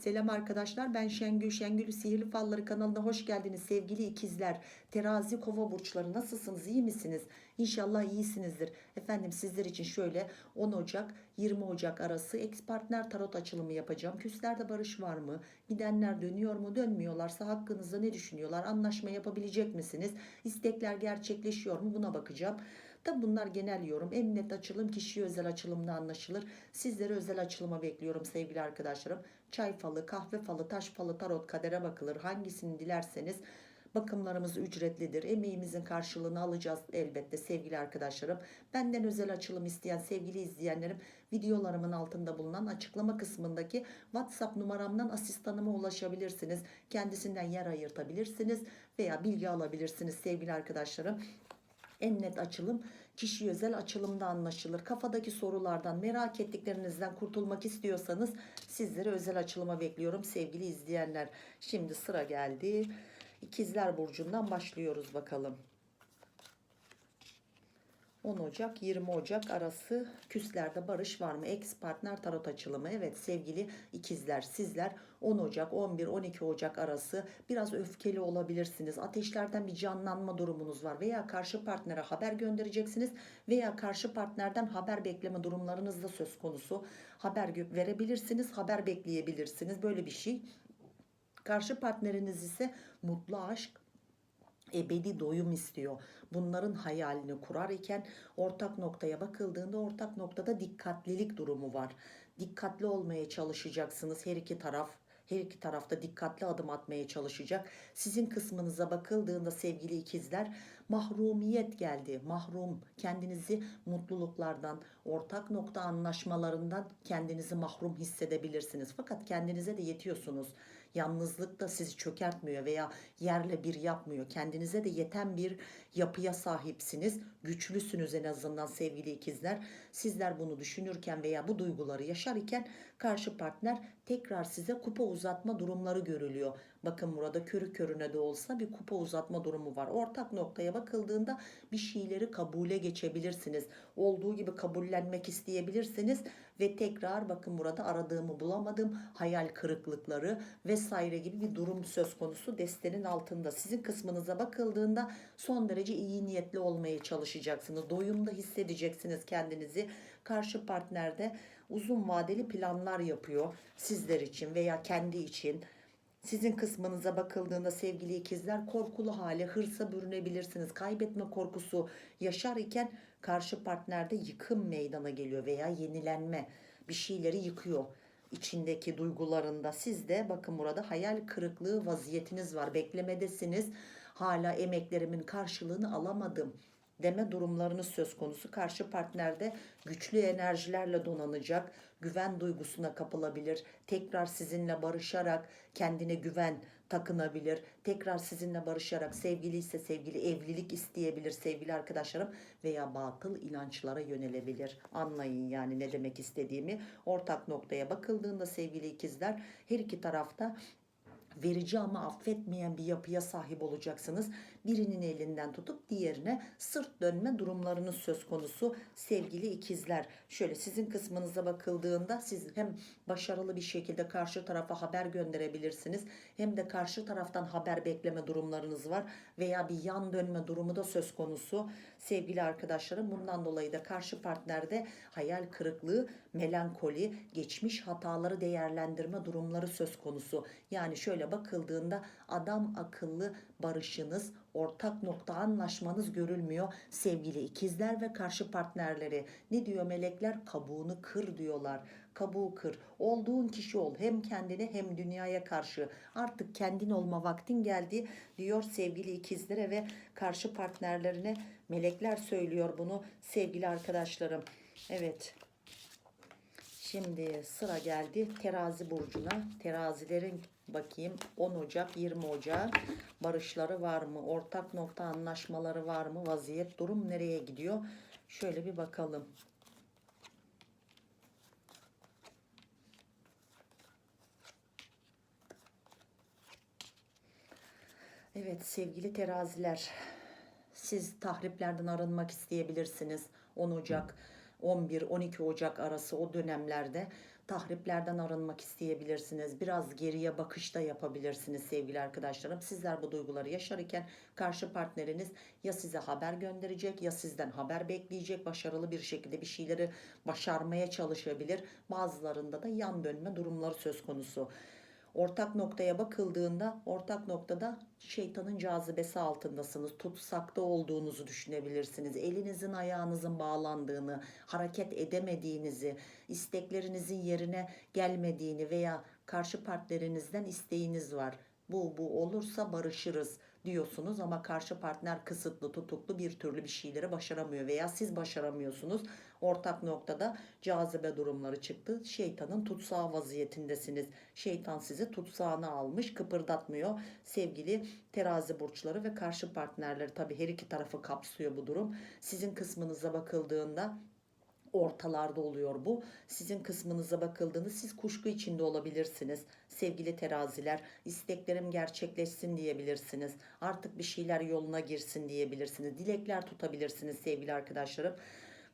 Selam arkadaşlar ben Şengül. Şengül Sihirli Falları kanalına hoş geldiniz sevgili ikizler. Terazi kova burçları nasılsınız iyi misiniz? İnşallah iyisinizdir. Efendim sizler için şöyle 10 Ocak 20 Ocak arası ex partner tarot açılımı yapacağım. Küslerde barış var mı? Gidenler dönüyor mu? Dönmüyorlarsa hakkınızda ne düşünüyorlar? Anlaşma yapabilecek misiniz? İstekler gerçekleşiyor mu? Buna bakacağım. Tabi bunlar genel yorum. En net açılım kişiye özel açılımda anlaşılır. Sizleri özel açılıma bekliyorum sevgili arkadaşlarım. Çay falı, kahve falı, taş falı, tarot, kadere bakılır. Hangisini dilerseniz bakımlarımız ücretlidir. Emeğimizin karşılığını alacağız elbette sevgili arkadaşlarım. Benden özel açılım isteyen sevgili izleyenlerim videolarımın altında bulunan açıklama kısmındaki WhatsApp numaramdan asistanıma ulaşabilirsiniz. Kendisinden yer ayırtabilirsiniz veya bilgi alabilirsiniz sevgili arkadaşlarım. En net açılım kişi özel açılımda anlaşılır. Kafadaki sorulardan, merak ettiklerinizden kurtulmak istiyorsanız sizleri özel açılıma bekliyorum sevgili izleyenler. Şimdi sıra geldi. İkizler Burcu'ndan başlıyoruz bakalım. 10 Ocak 20 Ocak arası küslerde barış var mı? Ex partner tarot açılımı. Evet sevgili ikizler sizler 10 Ocak 11 12 Ocak arası biraz öfkeli olabilirsiniz. Ateşlerden bir canlanma durumunuz var veya karşı partnere haber göndereceksiniz veya karşı partnerden haber bekleme durumlarınız da söz konusu. Haber verebilirsiniz, haber bekleyebilirsiniz. Böyle bir şey. Karşı partneriniz ise mutlu aşk, ebedi doyum istiyor. Bunların hayalini kurar iken ortak noktaya bakıldığında ortak noktada dikkatlilik durumu var. Dikkatli olmaya çalışacaksınız her iki taraf. Her iki tarafta dikkatli adım atmaya çalışacak. Sizin kısmınıza bakıldığında sevgili ikizler mahrumiyet geldi. Mahrum kendinizi mutluluklardan, ortak nokta anlaşmalarından kendinizi mahrum hissedebilirsiniz. Fakat kendinize de yetiyorsunuz. Yalnızlık da sizi çökertmiyor veya yerle bir yapmıyor. Kendinize de yeten bir yapıya sahipsiniz. Güçlüsünüz en azından sevgili ikizler. Sizler bunu düşünürken veya bu duyguları yaşar iken karşı partner tekrar size kupa uzatma durumları görülüyor. Bakın burada körü körüne de olsa bir kupa uzatma durumu var. Ortak noktaya bakıldığında bir şeyleri kabule geçebilirsiniz. Olduğu gibi kabullenmek isteyebilirsiniz ve tekrar bakın burada aradığımı bulamadım. Hayal kırıklıkları vesaire gibi bir durum söz konusu destenin altında. Sizin kısmınıza bakıldığında son derece iyi niyetli olmaya çalışacaksınız. Doyumda hissedeceksiniz kendinizi. Karşı partnerde uzun vadeli planlar yapıyor sizler için veya kendi için. Sizin kısmınıza bakıldığında sevgili ikizler korkulu hale hırsa bürünebilirsiniz. Kaybetme korkusu yaşar iken karşı partnerde yıkım meydana geliyor veya yenilenme bir şeyleri yıkıyor içindeki duygularında. Siz de bakın burada hayal kırıklığı vaziyetiniz var. Beklemedesiniz. Hala emeklerimin karşılığını alamadım deme durumlarınız söz konusu. Karşı partnerde güçlü enerjilerle donanacak, güven duygusuna kapılabilir. Tekrar sizinle barışarak kendine güven takınabilir. Tekrar sizinle barışarak sevgili ise sevgili evlilik isteyebilir sevgili arkadaşlarım veya batıl inançlara yönelebilir. Anlayın yani ne demek istediğimi. Ortak noktaya bakıldığında sevgili ikizler her iki tarafta verici ama affetmeyen bir yapıya sahip olacaksınız. Birinin elinden tutup diğerine sırt dönme durumlarınız söz konusu sevgili ikizler. Şöyle sizin kısmınıza bakıldığında siz hem başarılı bir şekilde karşı tarafa haber gönderebilirsiniz hem de karşı taraftan haber bekleme durumlarınız var veya bir yan dönme durumu da söz konusu sevgili arkadaşlarım. Bundan dolayı da karşı partnerde hayal kırıklığı, melankoli, geçmiş hataları değerlendirme durumları söz konusu. Yani şöyle bakıldığında adam akıllı barışınız, ortak nokta anlaşmanız görülmüyor sevgili ikizler ve karşı partnerleri. Ne diyor melekler? Kabuğunu kır diyorlar. Kabuğu kır. Olduğun kişi ol. Hem kendine hem dünyaya karşı. Artık kendin olma vaktin geldi diyor sevgili ikizlere ve karşı partnerlerine. Melekler söylüyor bunu sevgili arkadaşlarım. Evet. Şimdi sıra geldi terazi burcuna. Terazilerin bakayım 10 Ocak 20 Ocak barışları var mı? Ortak nokta anlaşmaları var mı? Vaziyet durum nereye gidiyor? Şöyle bir bakalım. Evet sevgili teraziler siz tahriplerden arınmak isteyebilirsiniz 10 Ocak 11-12 Ocak arası o dönemlerde tahriplerden arınmak isteyebilirsiniz. Biraz geriye bakış da yapabilirsiniz sevgili arkadaşlarım. Sizler bu duyguları yaşarken karşı partneriniz ya size haber gönderecek ya sizden haber bekleyecek. Başarılı bir şekilde bir şeyleri başarmaya çalışabilir. Bazılarında da yan dönme durumları söz konusu. Ortak noktaya bakıldığında ortak noktada şeytanın cazibesi altındasınız. Tutsakta olduğunuzu düşünebilirsiniz. Elinizin ayağınızın bağlandığını, hareket edemediğinizi, isteklerinizin yerine gelmediğini veya karşı partnerinizden isteğiniz var. Bu bu olursa barışırız diyorsunuz ama karşı partner kısıtlı tutuklu bir türlü bir şeyleri başaramıyor veya siz başaramıyorsunuz. Ortak noktada cazibe durumları çıktı. Şeytanın tutsağı vaziyetindesiniz. Şeytan sizi tutsağına almış kıpırdatmıyor. Sevgili terazi burçları ve karşı partnerleri tabii her iki tarafı kapsıyor bu durum. Sizin kısmınıza bakıldığında ortalarda oluyor bu. Sizin kısmınıza bakıldığında siz kuşku içinde olabilirsiniz. Sevgili teraziler, isteklerim gerçekleşsin diyebilirsiniz. Artık bir şeyler yoluna girsin diyebilirsiniz. Dilekler tutabilirsiniz sevgili arkadaşlarım.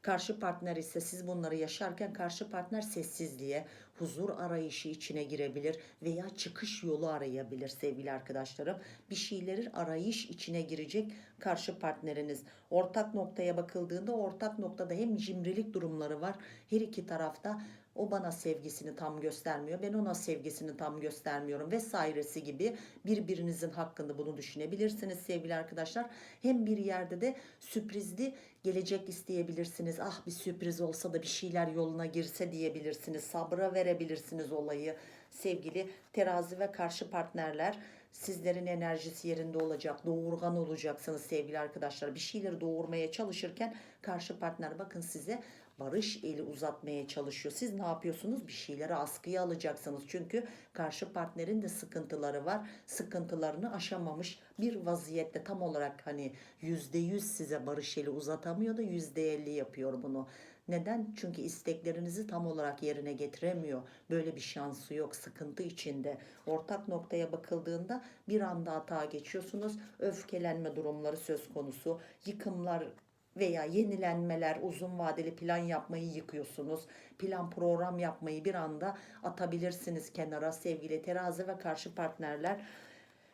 Karşı partner ise siz bunları yaşarken karşı partner sessizliğe, huzur arayışı içine girebilir veya çıkış yolu arayabilir sevgili arkadaşlarım. Bir şeyleri arayış içine girecek karşı partneriniz. Ortak noktaya bakıldığında ortak noktada hem cimrilik durumları var. Her iki tarafta o bana sevgisini tam göstermiyor. Ben ona sevgisini tam göstermiyorum vesairesi gibi birbirinizin hakkında bunu düşünebilirsiniz sevgili arkadaşlar. Hem bir yerde de sürprizli gelecek isteyebilirsiniz. Ah bir sürpriz olsa da bir şeyler yoluna girse diyebilirsiniz. Sabra verebilirsiniz olayı sevgili terazi ve karşı partnerler. Sizlerin enerjisi yerinde olacak, doğurgan olacaksınız sevgili arkadaşlar. Bir şeyleri doğurmaya çalışırken karşı partner bakın size barış eli uzatmaya çalışıyor. Siz ne yapıyorsunuz? Bir şeyleri askıya alacaksınız. Çünkü karşı partnerin de sıkıntıları var. Sıkıntılarını aşamamış bir vaziyette tam olarak hani yüzde yüz size barış eli uzatamıyor da yüzde elli yapıyor bunu. Neden? Çünkü isteklerinizi tam olarak yerine getiremiyor. Böyle bir şansı yok. Sıkıntı içinde. Ortak noktaya bakıldığında bir anda hata geçiyorsunuz. Öfkelenme durumları söz konusu. Yıkımlar veya yenilenmeler, uzun vadeli plan yapmayı yıkıyorsunuz. Plan program yapmayı bir anda atabilirsiniz kenara sevgili terazi ve karşı partnerler.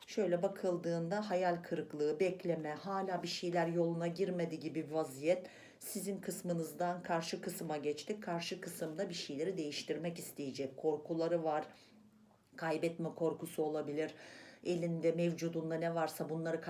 Şöyle bakıldığında hayal kırıklığı, bekleme, hala bir şeyler yoluna girmedi gibi vaziyet sizin kısmınızdan karşı kısma geçti. Karşı kısımda bir şeyleri değiştirmek isteyecek. Korkuları var. Kaybetme korkusu olabilir. Elinde mevcudunda ne varsa bunları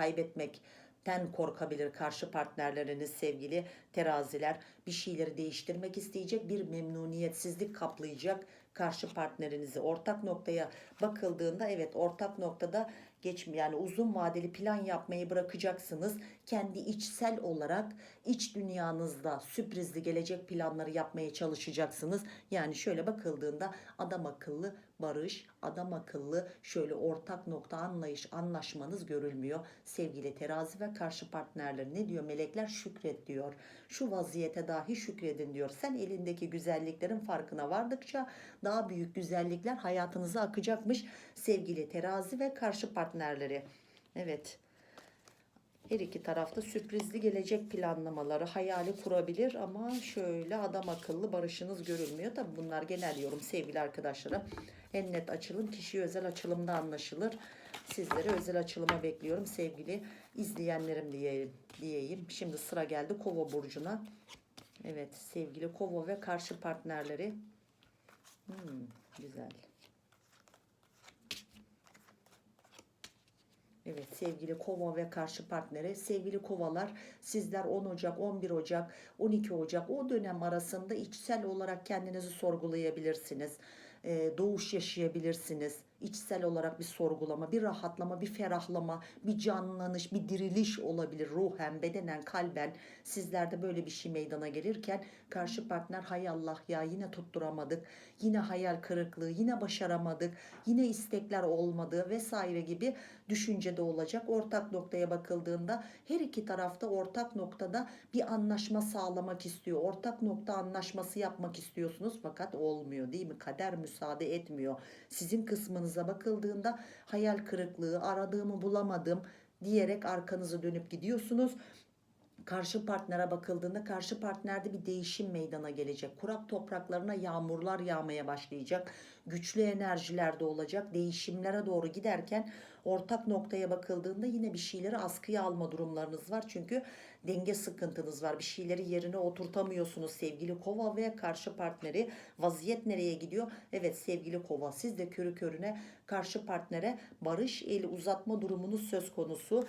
kaybetmekten korkabilir karşı partnerleriniz sevgili teraziler. Bir şeyleri değiştirmek isteyecek bir memnuniyetsizlik kaplayacak karşı partnerinizi. Ortak noktaya bakıldığında evet ortak noktada geçme yani uzun vadeli plan yapmayı bırakacaksınız. Kendi içsel olarak iç dünyanızda sürprizli gelecek planları yapmaya çalışacaksınız. Yani şöyle bakıldığında adam akıllı barış, adam akıllı şöyle ortak nokta anlayış, anlaşmanız görülmüyor. Sevgili terazi ve karşı partnerler ne diyor melekler şükret diyor. Şu vaziyete dahi şükredin diyor. Sen elindeki güzelliklerin farkına vardıkça daha büyük güzellikler hayatınıza akacakmış sevgili terazi ve karşı partnerleri. Evet. Her iki tarafta sürprizli gelecek planlamaları, hayali kurabilir ama şöyle adam akıllı barışınız görülmüyor. Tabi bunlar genel yorum sevgili arkadaşlarım. En net açılım kişi özel açılımda anlaşılır. Sizleri özel açılıma bekliyorum sevgili izleyenlerim diye, diyeyim. Şimdi sıra geldi Kova burcuna. Evet sevgili Kova ve karşı partnerleri. Hmm, güzel. Evet sevgili kova ve karşı partneri sevgili kovalar sizler 10 Ocak 11 Ocak 12 Ocak o dönem arasında içsel olarak kendinizi sorgulayabilirsiniz. Ee, doğuş yaşayabilirsiniz içsel olarak bir sorgulama, bir rahatlama, bir ferahlama, bir canlanış, bir diriliş olabilir ruhen, bedenen, kalben. Sizlerde böyle bir şey meydana gelirken karşı partner hay Allah ya yine tutturamadık, yine hayal kırıklığı, yine başaramadık, yine istekler olmadı vesaire gibi düşüncede olacak. Ortak noktaya bakıldığında her iki tarafta ortak noktada bir anlaşma sağlamak istiyor. Ortak nokta anlaşması yapmak istiyorsunuz fakat olmuyor değil mi? Kader müsaade etmiyor. Sizin kısmınız arkanıza bakıldığında hayal kırıklığı, aradığımı bulamadım diyerek arkanızı dönüp gidiyorsunuz. Karşı partnere bakıldığında karşı partnerde bir değişim meydana gelecek. Kurak topraklarına yağmurlar yağmaya başlayacak. Güçlü enerjiler de olacak. Değişimlere doğru giderken ortak noktaya bakıldığında yine bir şeyleri askıya alma durumlarınız var. Çünkü denge sıkıntınız var. Bir şeyleri yerine oturtamıyorsunuz sevgili kova ve karşı partneri. Vaziyet nereye gidiyor? Evet sevgili kova siz de körü körüne karşı partnere barış eli uzatma durumunuz söz konusu.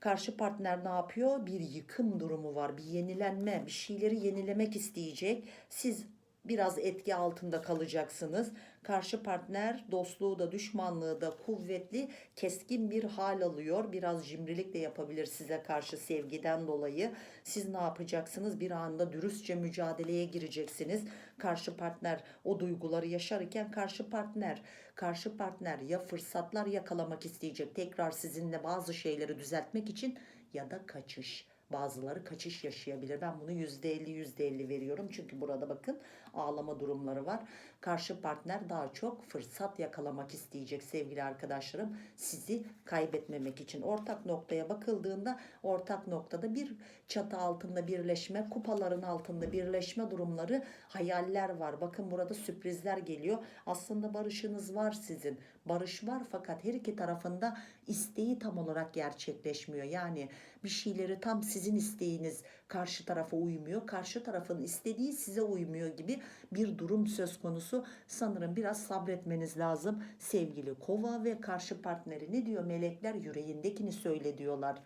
Karşı partner ne yapıyor? Bir yıkım durumu var, bir yenilenme, bir şeyleri yenilemek isteyecek. Siz biraz etki altında kalacaksınız. Karşı partner dostluğu da düşmanlığı da kuvvetli, keskin bir hal alıyor. Biraz cimrilik de yapabilir size karşı sevgiden dolayı. Siz ne yapacaksınız? Bir anda dürüstçe mücadeleye gireceksiniz. Karşı partner o duyguları yaşarken karşı partner karşı partner ya fırsatlar yakalamak isteyecek tekrar sizinle bazı şeyleri düzeltmek için ya da kaçış. Bazıları kaçış yaşayabilir. Ben bunu %50 %50 veriyorum. Çünkü burada bakın ağlama durumları var. Karşı partner daha çok fırsat yakalamak isteyecek sevgili arkadaşlarım. Sizi kaybetmemek için. Ortak noktaya bakıldığında ortak noktada bir çatı altında birleşme, kupaların altında birleşme durumları, hayaller var. Bakın burada sürprizler geliyor. Aslında barışınız var sizin. Barış var fakat her iki tarafında isteği tam olarak gerçekleşmiyor. Yani bir şeyleri tam sizin isteğiniz karşı tarafa uymuyor. Karşı tarafın istediği size uymuyor gibi bir durum söz konusu. Sanırım biraz sabretmeniz lazım. Sevgili kova ve karşı partneri ne diyor melekler yüreğindekini söyle diyorlar.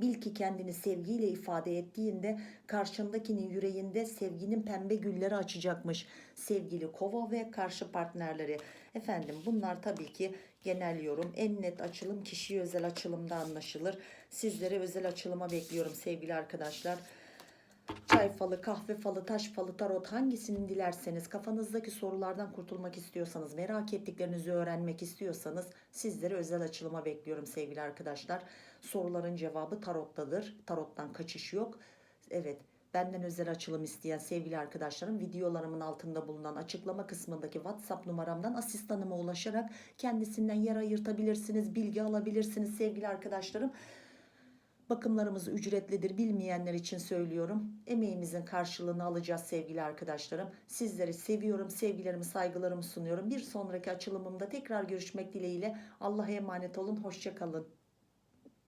Bil ki kendini sevgiyle ifade ettiğinde karşındakinin yüreğinde sevginin pembe gülleri açacakmış. Sevgili kova ve karşı partnerleri. Efendim bunlar tabii ki genel yorum. En net açılım kişiye özel açılımda anlaşılır. Sizlere özel açılıma bekliyorum sevgili arkadaşlar. Çay falı, kahve falı, taş falı, tarot hangisini dilerseniz kafanızdaki sorulardan kurtulmak istiyorsanız, merak ettiklerinizi öğrenmek istiyorsanız sizlere özel açılıma bekliyorum sevgili arkadaşlar. Soruların cevabı tarottadır. Tarottan kaçış yok. Evet benden özel açılım isteyen sevgili arkadaşlarım videolarımın altında bulunan açıklama kısmındaki WhatsApp numaramdan asistanıma ulaşarak kendisinden yer ayırtabilirsiniz, bilgi alabilirsiniz sevgili arkadaşlarım. Bakımlarımız ücretlidir. Bilmeyenler için söylüyorum. Emeğimizin karşılığını alacağız sevgili arkadaşlarım. Sizleri seviyorum. Sevgilerimi, saygılarımı sunuyorum. Bir sonraki açılımımda tekrar görüşmek dileğiyle. Allah'a emanet olun. Hoşçakalın.